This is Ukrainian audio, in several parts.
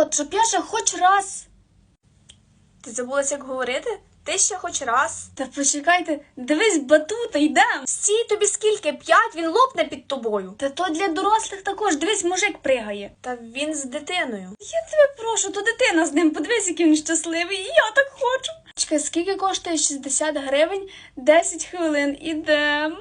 От, щоб я ще хоч раз. Ти забулася, як говорити? Ти ще хоч раз. Та почекайте, дивись, батута, йдем. Стій тобі скільки? П'ять, він лопне під тобою. Та то для дорослих також, дивись, мужик пригає. Та він з дитиною. Я тебе прошу, то дитина з ним, подивись, який він щасливий, і я так хочу. Чекай, скільки коштує 60 гривень 10 хвилин, ідем.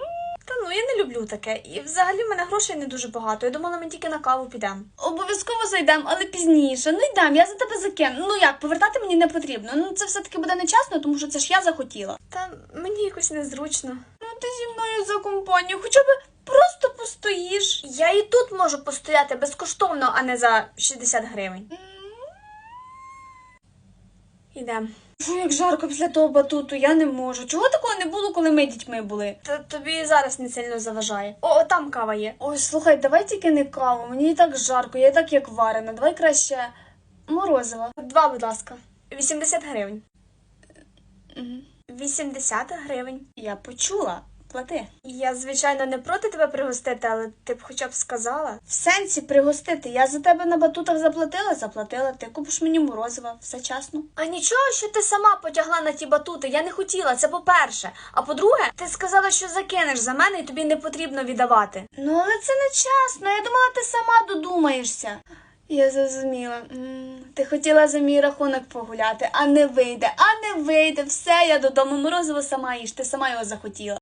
Та ну я не люблю таке. І взагалі в мене грошей не дуже багато. Я думала, ми тільки на каву підемо. Обов'язково зайдем, але пізніше. Ну йдем, я за тебе закину. Ну як, повертати мені не потрібно. Ну це все-таки буде нечесно, тому що це ж я захотіла. Та мені якось незручно. Ну ти зі мною за компанію, хоча б просто постоїш. Я і тут можу постояти безкоштовно, а не за 60 гривень. Ідем. Фу, як жарко після того батуту, я не можу. Чого такого не було, коли ми дітьми були? Та тобі зараз не сильно заважає. О, там кава є. Ой, слухай, давай тільки не каву, мені і так жарко, я і так як варена. Давай краще морозиво. Два, будь ласка. 80 гривень. Мгм. 80 гривень. Я почула. Плати. Я, звичайно, не проти тебе пригостити, але ти б хоча б сказала. В сенсі пригостити. Я за тебе на батутах заплатила, заплатила. Ти купиш мені морозива, все часно. А нічого, що ти сама потягла на ті батути. Я не хотіла, це по-перше. А по-друге, ти сказала, що закинеш за мене і тобі не потрібно віддавати. Ну, але це не чесно. Я думала, ти сама додумаєшся. Я зрозуміла. М, Ти хотіла за мій рахунок погуляти, а не вийде, а не вийде. Все, я додому морозиво сама їж, ти сама його захотіла.